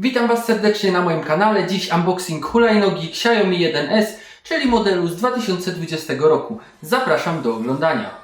Witam Was serdecznie na moim kanale. Dziś unboxing hulajnogi Xiaomi 1S, czyli modelu z 2020 roku. Zapraszam do oglądania.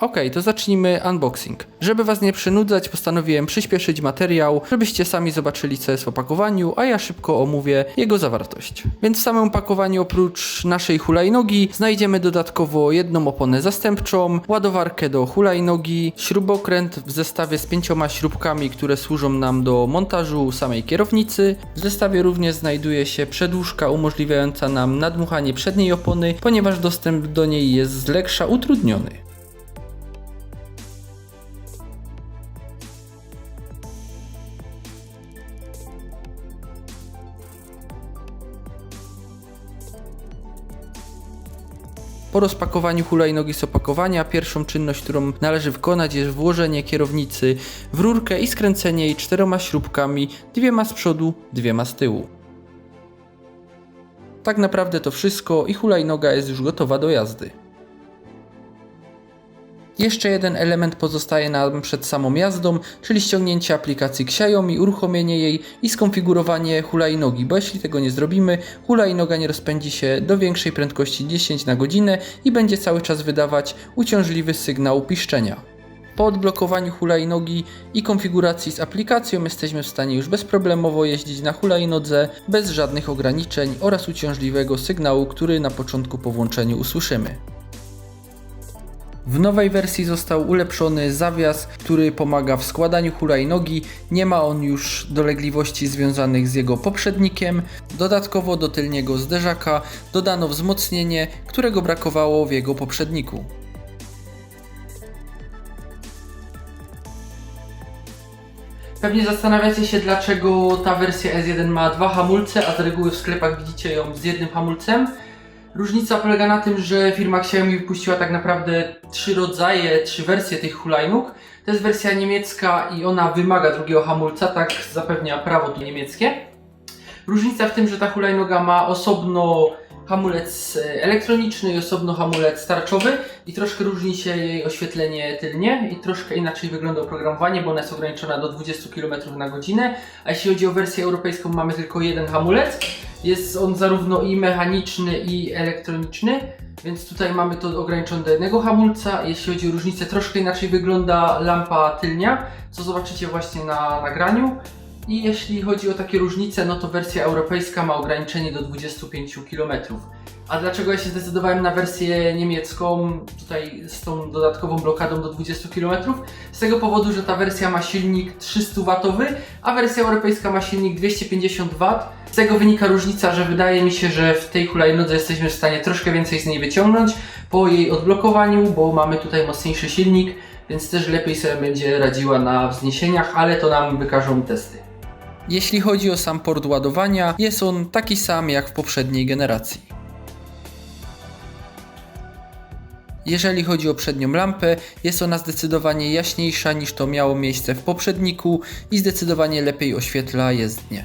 Okej, to zacznijmy unboxing. Żeby Was nie przynudzać, postanowiłem przyspieszyć materiał, żebyście sami zobaczyli co jest w opakowaniu, a ja szybko omówię jego zawartość. Więc w samym opakowaniu oprócz naszej hulajnogi znajdziemy dodatkowo jedną oponę zastępczą, ładowarkę do hulajnogi, śrubokręt w zestawie z pięcioma śrubkami, które służą nam do montażu samej kierownicy. W zestawie również znajduje się przedłużka umożliwiająca nam nadmuchanie przedniej opony, ponieważ dostęp do niej jest z leksza utrudniony. Po rozpakowaniu hulajnogi z opakowania, pierwszą czynność, którą należy wykonać jest włożenie kierownicy w rurkę i skręcenie jej czteroma śrubkami, dwiema z przodu, dwiema z tyłu. Tak naprawdę to wszystko i hulajnoga jest już gotowa do jazdy. Jeszcze jeden element pozostaje nam przed samą jazdą, czyli ściągnięcie aplikacji Xiaomi, uruchomienie jej i skonfigurowanie hulajnogi, bo jeśli tego nie zrobimy, hulajnoga nie rozpędzi się do większej prędkości 10 na godzinę i będzie cały czas wydawać uciążliwy sygnał piszczenia. Po odblokowaniu hulajnogi i konfiguracji z aplikacją jesteśmy w stanie już bezproblemowo jeździć na hulajnodze bez żadnych ograniczeń oraz uciążliwego sygnału, który na początku po włączeniu usłyszymy. W nowej wersji został ulepszony zawias, który pomaga w składaniu hulajnogi. Nie ma on już dolegliwości związanych z jego poprzednikiem. Dodatkowo do tylniego zderzaka dodano wzmocnienie, którego brakowało w jego poprzedniku. Pewnie zastanawiacie się, dlaczego ta wersja S1 ma dwa hamulce, a z reguły w sklepach widzicie ją z jednym hamulcem. Różnica polega na tym, że firma Xiaomi wypuściła tak naprawdę trzy rodzaje, trzy wersje tych hulajnóg. To jest wersja niemiecka i ona wymaga drugiego hamulca, tak zapewnia prawo to niemieckie. Różnica w tym, że ta hulajnoga ma osobno hamulec elektroniczny i osobno hamulec tarczowy i troszkę różni się jej oświetlenie tylnie i troszkę inaczej wygląda oprogramowanie, bo ona jest ograniczona do 20 km na godzinę, a jeśli chodzi o wersję europejską mamy tylko jeden hamulec. Jest on zarówno i mechaniczny i elektroniczny, więc tutaj mamy to ograniczone do jednego hamulca. Jeśli chodzi o różnicę, troszkę inaczej wygląda lampa tylnia, co zobaczycie właśnie na nagraniu. I jeśli chodzi o takie różnice, no to wersja europejska ma ograniczenie do 25 km. A dlaczego ja się zdecydowałem na wersję niemiecką, tutaj z tą dodatkową blokadą do 20 km? Z tego powodu, że ta wersja ma silnik 300 W, a wersja europejska ma silnik 250 W. Z tego wynika różnica, że wydaje mi się, że w tej hulajnodze jesteśmy w stanie troszkę więcej z niej wyciągnąć po jej odblokowaniu, bo mamy tutaj mocniejszy silnik, więc też lepiej sobie będzie radziła na wzniesieniach, ale to nam wykażą testy. Jeśli chodzi o sam port ładowania, jest on taki sam jak w poprzedniej generacji. Jeżeli chodzi o przednią lampę, jest ona zdecydowanie jaśniejsza niż to miało miejsce w poprzedniku i zdecydowanie lepiej oświetla jezdnię.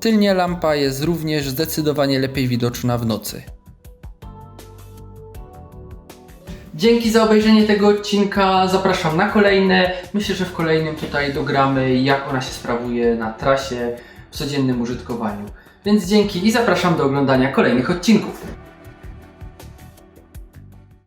Tylnia lampa jest również zdecydowanie lepiej widoczna w nocy. Dzięki za obejrzenie tego odcinka. Zapraszam na kolejne. Myślę, że w kolejnym tutaj dogramy, jak ona się sprawuje na trasie w codziennym użytkowaniu. Więc dzięki i zapraszam do oglądania kolejnych odcinków.